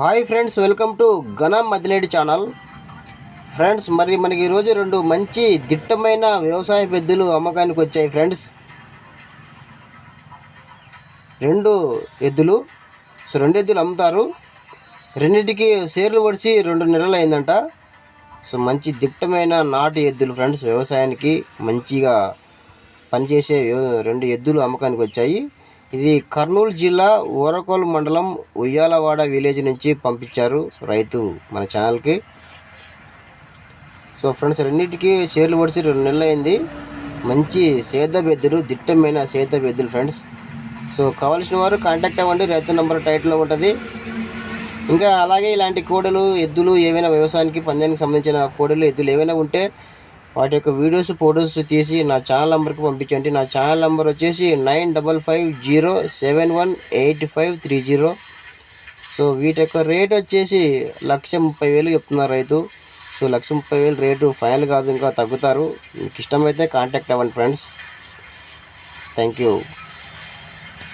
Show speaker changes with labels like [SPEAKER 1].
[SPEAKER 1] Hi friends welcome to ఘనం మదిలేడి channel. Friends మరి మనకి ఈరోజు రెండు మంచి దిట్టమైన వ్యవసాయ పెద్దలు అమ్మకానికి వచ్చాయి ఫ్రెండ్స్. రెండు ఎద్దులు సో రెండు ఎద్దులు అమ్ముతారు. రెండింటికి షేర్లు పడిచి రెండు నెలలు అయిందంట. సో మంచి దిట్టమైన నాటు ఎద్దులు ఫ్రెండ్స్ వ్యవసాయానికి మంచిగా పనిచేసే రెండు ఎద్దులు అమ్మకానికి వచ్చాయి. ఇది కర్నూలు జిల్లా ఊరకోలు మండలం ఉయ్యాలవాడ విలేజ్ నుంచి పంపించారు రైతు మన ఛానల్కి. సో ఫ్రెండ్స్ రెండింటికి చీరలు పడిచి రెండు నెలలు అయింది. మంచి సేద బెద్దులు దిట్టమైన సేద బెద్దులు ఫ్రెండ్స్. సో కావాల్సిన వారు కాంటాక్ట్ అవ్వండి రైతు నెంబర్ టైట్లో ఉంటుంది. ఇంకా అలాగే ఇలాంటి కోడలు ఎద్దులు ఏవైనా వ్యవసాయానికి పందానికి సంబంధించిన కోడలు ఎద్దులు ఏవైనా ఉంటే వాటి యొక్క వీడియోస్ ఫొటోస్ తీసి నా ఛానల్ నెంబర్కి పంపించండి. నా ఛానల్ నెంబర్ వచ్చేసి nine double five zero seven one eight five three zero. So వీటి యొక్క రేట్ వచ్చేసి లక్ష ముప్పై వేలు చెప్తున్నారు రైతు. సో లక్ష ముప్పై వేలు రేటు ఫైనల్ కాదు ఇంకా తగ్గుతారు. మీకు ఇష్టమైతే కాంటాక్ట్ అవ్వండి ఫ్రెండ్స్. Thank you.